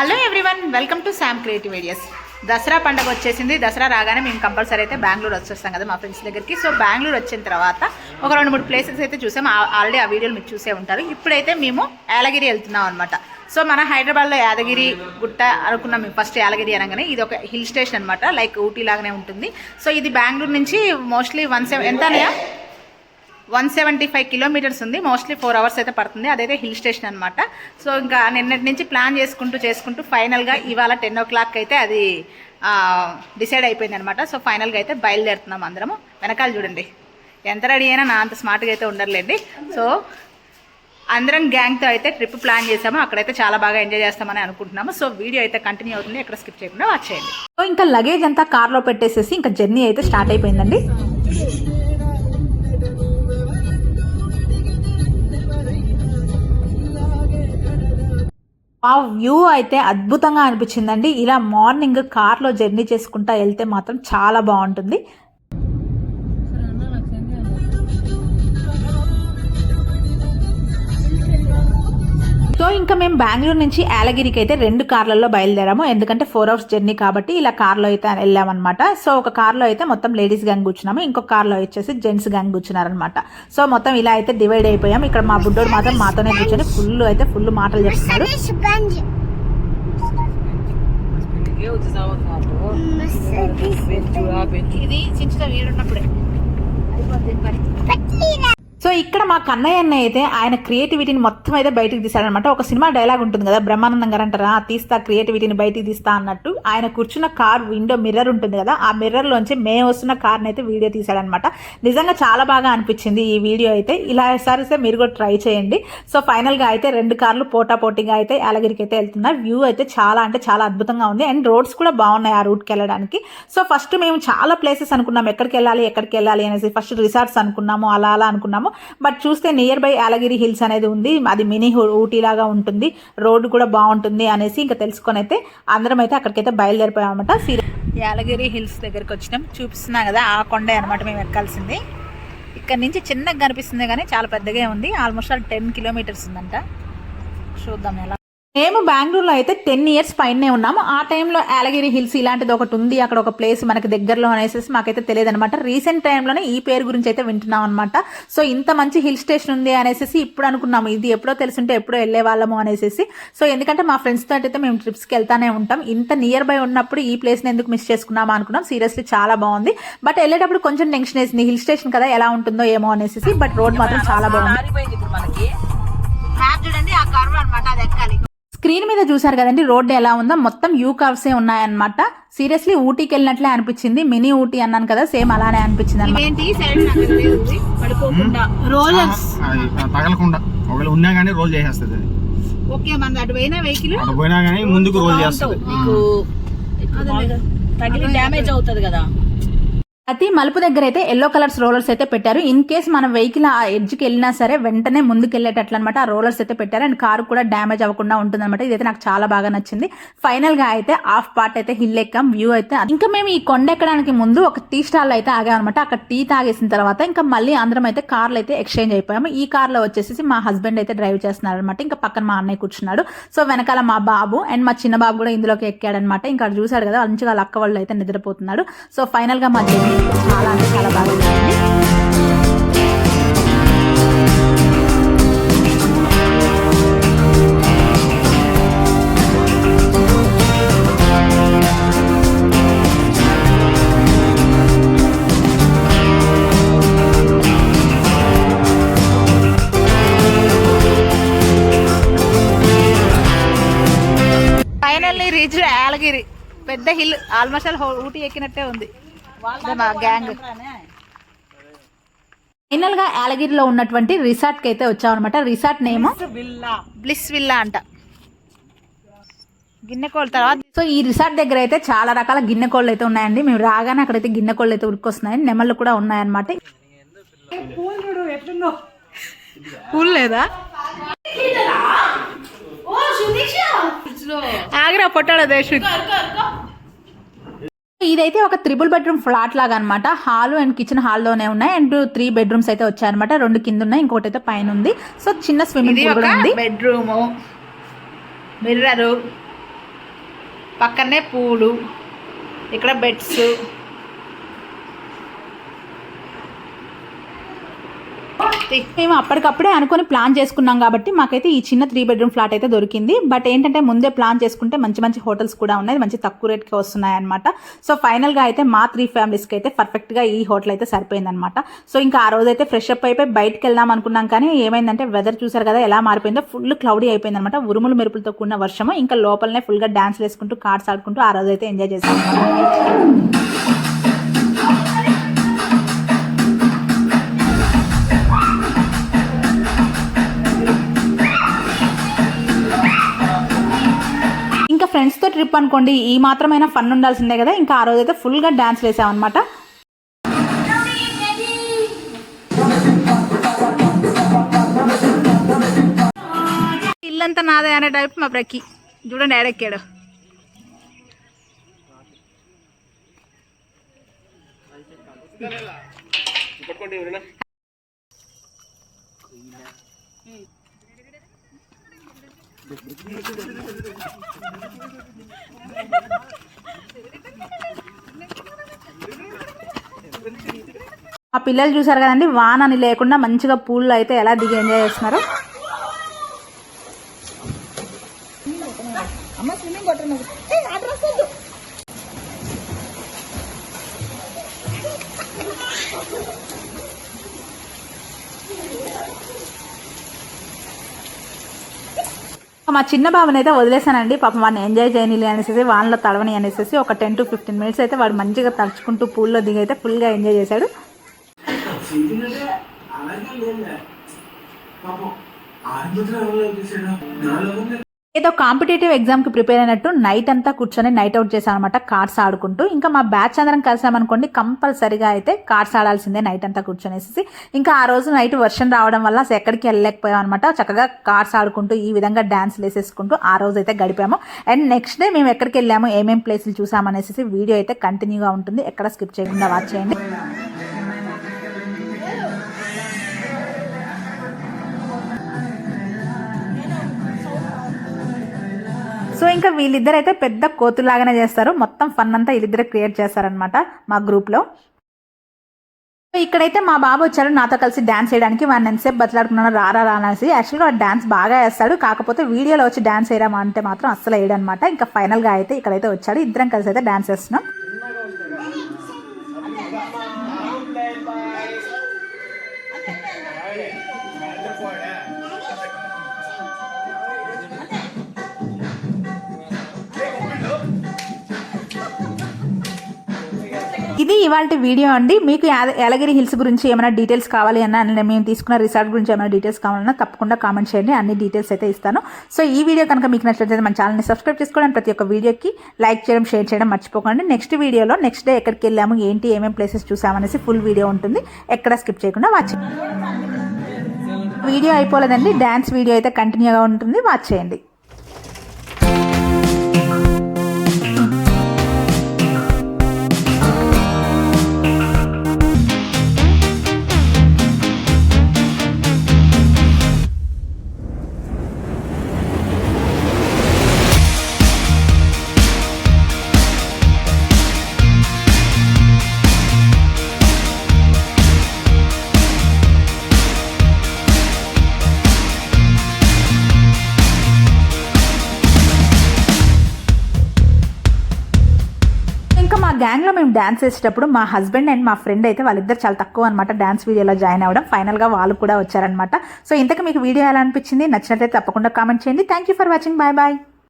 Hello everyone welcome to Sam creative ideas Dasara పండగ వచ్చేసింది. దసరా రాగానే మేము కంపల్సరీ అయితే బెంగళూరు వచ్చేస్తాం కదా మా ఫ్రెండ్స్ దగ్గరికి. సో బెంగళూరు వచ్చిన తర్వాత ఒక రెండు మూడు ప్లేసెస్ అయితే చూసాం. ఆల్రెడీ ఆ వీడియోలు మీరు చూసే ఉంటారు. ఇప్పుడైతే మేము యాలగిరి వెళ్తున్నాం అనమాట సో మన హైదరాబాద్లో యాదగిరి గుట్ట అనుకున్నాం మేము ఫస్ట్ యాలగిరి అనగానే. ఇది ఒక హిల్ స్టేషన్ అనమాట లైక్ ఊటీ లాగానే ఉంటుంది. సో ఇది బెంగళూరు నుంచి మోస్ట్లీ వన్ సెవెన్ ఎంత అన్నయ్య? వన్ సెవెంటీ ఫైవ్ కిలోమీటర్స్ ఉంది. మోస్ట్లీ ఫోర్ అవర్స్ అయితే పడుతుంది. అదైతే హిల్ స్టేషన్ అనమాట సో ఇంకా నిన్నటి నుంచి ప్లాన్ చేసుకుంటూ చేసుకుంటూ ఫైనల్గా ఇవాళ టెన్ ఓ క్లాక్ అయితే అది డిసైడ్ అయిపోయింది అనమాట సో ఫైనల్గా అయితే బయలుదేరుతున్నాం అందరము. వెనకాల చూడండి. ఎంత రెడీ అయినా నా అంత స్మార్ట్గా అయితే ఉండర్లేండి. సో అందరం గ్యాంగ్తో అయితే ట్రిప్ ప్లాన్ చేసాము. అక్కడైతే చాలా బాగా ఎంజాయ్ చేస్తామని అనుకుంటున్నాము. సో వీడియో అయితే కంటిన్యూ అవుతుంది. ఎక్కడ స్కిప్ చేయకుండా వాచ్ చేయండి. సో ఇంకా లగేజ్ అంతా కార్లో పెట్టేసేసి ఇంకా జర్నీ అయితే స్టార్ట్ అయిపోయిందండి. ఆ వ్యూ అయితే అద్భుతంగా అనిపించిందండి. ఇలా మార్నింగ్ కార్లో జర్నీ చేసుకుంటా వెళ్తే మాత్రం చాలా బాగుంటుంది. ఇంకా మేము బెంగళూరు నుంచి యాలగిరికి అయితే రెండు కార్లలో బయలుదేరాము. ఎందుకంటే ఫోర్ అవర్స్ జర్నీ కాబట్టి ఇలా కార్లో అయితే వెళ్ళామన్నమాట. సో ఒక కార్లో అయితే మొత్తం లేడీస్ గ్యాంగ్ కూర్చున్నాము. ఇంకొక కార్లో వచ్చేసి జెంట్స్ గ్యాంగ్ కూర్చున్నారనమాట సో మొత్తం ఇలా అయితే డివైడ్ అయిపోయాం ఇక్కడ మా బుడ్డోడు మాత్రం మాతోనే కూర్చొని ఫుల్ అయితే ఫుల్ మాటలు చెప్తున్నారు ఇది చించుతో వీడున్నప్పుడే. సో ఇక్కడ మా కన్నయ్య అన్న అయితే ఆయన క్రియేటివిటీని మొత్తం అయితే బయటికి తీశాడనమాట ఒక సినిమా డైలాగ్ ఉంటుంది కదా బ్రహ్మానందం గారు అంటారా "ఆ, తీస్తా క్రియేటివిటీని బయటికి తీస్తా అన్నట్టు ఆయన కూర్చున్న కార్ విండో మిర్రర్ ఉంటుంది కదా ఆ మిర్రర్ లోంచి మేము వస్తున్న కార్ని అయితే వీడియో తీశాడనమాట నిజంగా చాలా బాగా అనిపించింది ఈ వీడియో అయితే. ఇలా సరిస్తే మీరు కూడా ట్రై చేయండి. సో ఫైనల్గా అయితే రెండు కార్లు పోటా పోటీగా అయితే యాలగిరికి అయితే వెళ్తున్నారు వ్యూ అయితే చాలా అంటే చాలా అద్భుతంగా ఉంది. అండ్ రోడ్స్ కూడా బాగున్నాయి ఆ రూట్కి వెళ్ళడానికి. సో ఫస్ట్ మేము చాలా ప్లేసెస్ అనుకున్నాం ఎక్కడికి వెళ్ళాలి ఎక్కడికి వెళ్ళాలి అనేసి ఫస్ట్ రిసార్ట్స్ అనుకున్నాము అలా అలా అనుకున్నాము. బట్ చూస్తే నియర్ బై యాలగిరి హిల్స్ అనేది ఉంది. అది మినీ ఊటీ లాగా ఉంటుంది. రోడ్డు కూడా బాగుంటుంది అనేసి ఇంకా తెలుసుకొని అయితే అందరం అయితే అక్కడికైతే బయలుదేరిపోయామన్నమాట. సీర యాలగిరి హిల్స్ దగ్గరికి వచ్చినాం. చూపిస్తున్నాం కదా ఆ కొండే అనమాట మేము ఎక్కాల్సింది. ఇక్కడ నుంచి చిన్నగా కనిపిస్తుంది కానీ చాలా పెద్దగా ఉంది. ఆల్మోస్ట్ ఆల్ టెన్ కిలోమీటర్స్ ఉందంట. చూద్దాం ఎలా మేము బెంగళూరులో అయితే టెన్ ఇయర్స్ పైనే ఉన్నాము. ఆ టైంలో యాలగిరి హిల్స్ ఇలాంటిది ఒకటి ఉంది. అక్కడ ఒక ప్లేస్ మనకి దగ్గరలో అనేసి మాకైతే తెలియదు అనమాట రీసెంట్ టైంలోనే ఈ పేరు గురించి అయితే వింటున్నాం అనమాట సో ఇంత మంచి హిల్ స్టేషన్ ఉంది అనేసి ఇప్పుడు అనుకున్నాము. ఇది ఎప్పుడో తెలుసుంటే ఎప్పుడో వెళ్ళే వాళ్ళము అనేసి. సో ఎందుకంటే మా ఫ్రెండ్స్ తోటి అయితే మేము ట్రిప్స్కి వెళ్తానే ఉంటాం. ఇంత నియర్ బై ఉన్నప్పుడు ఈ ప్లేస్ని ఎందుకు మిస్ చేసుకున్నామా అనుకున్నాం. సీరియస్లీ చాలా బాగుంది. బట్ వెళ్ళేటప్పుడు కొంచెం టెన్షన్ వేసింది. హిల్ స్టేషన్ కదా ఎలా ఉంటుందో ఏమో అనేసి. బట్ రోడ్ మాత్రం చాలా బాగుంది. చూడండి ఆ కర్వ్ అనమాట అది ఎక్కాలి. స్క్రీన్ మీద చూసారు కదండి రోడ్డు ఎలా ఉందో మొత్తం యూ కర్వ్సే ఉన్నాయన్నమాట. సీరియస్లీ ఊటీకి వెళ్ళినట్లే అనిపించింది మినీ ఊటీ అన్నాను కదా సేమ్ అలానే అనిపించింది తగలకుండా. ఒకవేళ ఉన్నా కానీ రోల్ చేసేస్తుంది అది. ఓకే మన అటు పోయిన వెహికల్? అటు పోయినా కానీ ముందుకు రోల్ చేస్తుంది. నీకు తగిలి డ్యామేజ్ అవుతుంది కదా. ప్రతి మలుపు దగ్గర అయితే ఎల్లో కలర్స్ రోలర్స్ అయితే పెట్టారు. ఇన్ కేస్ మన వెహికల్ ఆ ఎడ్జ్కి వెళ్ళినా సరే వెంటనే ముందుకు వెళ్ళేటట్లు అనమాట ఆ రోలర్స్ అయితే పెట్టారు. అండ్ కారు కూడా డ్యామేజ్ అవ్వకుండా ఉంటుంది అనమాట ఇదైతే నాకు చాలా బాగా నచ్చింది. ఫైనల్గా అయితే హాఫ్ పార్ట్ అయితే హిల్ ఎక్కాం. వ్యూ అయితే ఇంకా మేము ఈ కొండ ఎక్కడానికి ముందు ఒక టీ స్టాల్ అయితే ఆగామన్నమాట. అక్కడ టీ తాగేసిన తర్వాత ఇంకా మళ్ళీ అందరం అయితే కార్లు అయితే ఎక్స్చేంజ్ అయిపోయాము. ఈ కార్లో వచ్చేసి మా హస్బెండ్ అయితే డ్రైవ్ చేస్తున్నారు అనమాట ఇంకా పక్కన మా అన్నయ్య కూర్చున్నాడు. సో వెనకాల మా బాబు అండ్ మా చిన్న బాబు కూడా ఇందులోకి ఎక్కాడనమాట ఇంకా చూశాడు చూసాడు కదా మంచిగా వాళ్ళ అక్క వాళ్ళు అయితే నిద్రపోతున్నాడు సో ఫైనల్గా మా జర్నీ చాలా అంటే చాలా బాగా జరిగింది ఫైనల్లీ రీచ్ యాలగిరి పెద్ద హిల్ ఆల్మోస్ట్ ఆల్ ఊటీ ఎక్కినట్టే ఉంది. ఇదే మా గ్యాంగ్ ఫైనల్గా యాలగిరిలో ఉన్నటువంటి రిసార్ట్కి అయితే వచ్చామన్నమాట. Resort name? Bliss villa. అంట. గిన్నె కోళ్ళ తర్వాత సో ఈ రిసార్ట్ దగ్గర అయితే చాలా రకాల గిన్నె కోళ్ళు అయితే ఉన్నాయండి. మేము రాగానే అక్కడైతే గిన్నె కోళ్ళు అయితే ఉరుకొస్తున్నాయి నెమళ్ళు కూడా ఉన్నాయన్నమాట. పూల్ లేదా? ఆగ్రా పొట్టాడు దేశ్. ఇదైతే ఒక త్రిబుల్ బెడ్రూమ్ ఫ్లాట్ లాగా అనమాట హాల్ అండ్ కిచెన్ హాల్లోనే ఉన్నాయి. అండ్ త్రీ బెడ్రూమ్స్ అయితే వచ్చాయన్నమాట రెండు కింద ఉన్నాయి ఇంకొకటి అయితే పైన ఉంది సో చిన్న స్విమ్మింగ్ పూల్ కూడా ఉంది. బెడ్రూమ్. మిర్రర్. పక్కనే పూలు. ఇక్కడ బెడ్స్. మేము అప్పటికప్పుడే అనుకొని ప్లాన్ చేసుకున్నాం కాబట్టి మాకైతే ఈ చిన్న త్రీ బెడ్రూమ్ ఫ్లాట్ అయితే దొరికింది. బట్ ఏంటంటే ముందే ప్లాన్ చేసుకుంటే మంచి మంచి హోటల్స్ కూడా ఉన్నాయి. మంచి తక్కువ రేట్కి వస్తున్నాయి అనమాట సో ఫైనల్గా అయితే మా త్రీ ఫ్యామిలీస్కి అయితే పర్ఫెక్ట్గా ఈ హోటల్ అయితే సరిపోయిందనమాట సో ఇంకా ఆ రోజు అయితే ఫ్రెష్ అప్ అయిపోయి బయటకు వెళ్దాం అనుకున్నాం కానీ ఏమైందంటే వెదర్ చూసారు కదా ఎలా మారిపోయిందో ఫుల్ క్లౌడీ అయిపోయింది అనమాట ఉరుములు మెరుపులతో కూడిన వర్షము. ఇంకా లోపలనే ఫుల్గా డాన్స్ వేసుకుంటూ కార్డ్స్ ఆడుకుంటూ ఆ రోజు అయితే ఎంజాయ్ చేసాం. ట్రిప్ అనుకోండి ఈ మాత్రమైనా ఫన్ ఉండాల్సిందే కదా. ఇంకా ఆ రోజైతే ఫుల్గా డ్యాన్స్ వేసామన్నమాట. ఇల్లంతా నాదే అనే టైప్ మా ప్రక్కి చూడండి ఎడెక్కాడు ఆ పిల్లలు చూసారు కదండి వానని లేకుండా మంచిగా పూల్లో అయితే ఎలా దిగి ఎంజాయ్ చేస్తున్నారు? మా చిన్న బాబుని అయితే వదిలేసానండి పాపం వాడిని ఎంజాయ్ చేయనిలే అనేసి వాళ్ళలో తడవని అనేసి ఒక టెన్ టు ఫిఫ్టీన్ మినిట్స్ అయితే వాడు మంచిగా తడుచుకుంటూ పూల్లో దిగి అయితే ఫుల్గా ఎంజాయ్ చేశాడు. ఏదో కాంపిటేటివ్ ఎగ్జామ్కి ప్రిపేర్ అయినట్టు నైట్ అంతా కూర్చొని నైట్ అవుట్ చేశాను అనమాట కార్డ్స్ ఆడుకుంటూ. ఇంకా మా బ్యాచ్ అందరం కలిసామనుకోండి కంపల్సరిగా అయితే కార్డ్స్ ఆడాల్సిందే నైట్ అంతా కూర్చొనేసి ఇంకా ఆ రోజు నైట్ వర్షం రావడం వల్ల అసలు ఎక్కడికి వెళ్ళలేకపోయాం అనమాట చక్కగా కార్డ్స్ ఆడుకుంటూ ఈ విధంగా డ్యాన్స్లు వేసేసుకుంటూ ఆ రోజు అయితే గడిపాము. అండ్ నెక్స్ట్ డే మేము ఎక్కడికి వెళ్ళాము ఏమేమి ప్లేసులు చూసామనేసి వీడియో అయితే కంటిన్యూగా ఉంటుంది. ఎక్కడ స్కిప్ చేయకుండా వాచ్ చేయండి. ఇంకా వీళ్ళిద్దరు అయితే పెద్ద కోతులాగానే చేస్తారు. మొత్తం ఫన్ అంతా వీళ్ళిద్దరు క్రియేట్ చేస్తారనమాట మా గ్రూప్లో ఇక్కడైతే మా బాబు వచ్చాడు నాతో కలిసి డ్యాన్స్ చేయడానికి. వాడిని ఎంతసేపు బతలాడుకున్నాను రారా రా అనేసి. యాక్చువల్గా వాడు డ్యాన్స్ బాగా వేస్తాడు. కాకపోతే వీడియోలో వచ్చి డ్యాన్స్ వేయడం అంటే మాత్రం అస్సలు వేయడనమాట ఇంకా ఫైనల్గా అయితే ఇక్కడైతే వచ్చాడు. ఇద్దరం కలిసి అయితే డ్యాన్స్ వేస్తున్నాం. ఇవాళ వీడియో అండి. మీకు యాద- యాదగిరి హిల్స్ గురించి ఏమైనా డీటెయిల్స్ కావాలి అన్న మేము తీసుకున్న రిసార్ట్ గురించి ఏమైనా డీటెయిల్స్ కావాలన్నా తప్పకుండా కామెంట్ చేయండి. అన్ని డీటెయిల్స్ అయితే ఇస్తాను. సో ఈ వీడియో కనుక మీకు నచ్చినట్లయితే మన ఛానల్ని సబ్స్క్రైబ్ చేసుకోవడం ప్రతి ఒక్క వీడియోకి లైక్ చేయడం షేర్ చేయడం మర్చిపోకండి. నెక్స్ట్ వీడియోలో నెక్స్ట్ డే ఎక్కడికి వెళ్ళాము ఏంటి ఏమేమి ప్లేసెస్ చూసామనేసి ఫుల్ వీడియో ఉంటుంది. ఎక్కడ స్కిప్ చేయకుండా వాచ్ వీడియో అయిపోలేదండి. డ్యాన్స్ వీడియో అయితే కంటిన్యూగా ఉంటుంది. వాచ్ చేయండి. గ్యాంగ్లో మేము డ్యాన్స్ చేసేటప్పుడు మా హస్బెండ్ అండ్ మా ఫ్రెండ్ అయితే వాళ్ళిద్దరు చాలా తక్కువ అనమాట డ్యాన్స్ వీడియోలో జాయిన్ అవ్వడం. ఫైనల్గా వాళ్ళు కూడా వచ్చారనమాట సో ఇంతకు మీకు వీడియో ఎలా అనిపించింది? నచ్చినట్లయితే తప్పకుండా కామెంట్ చేయండి. Thank you for watching bye bye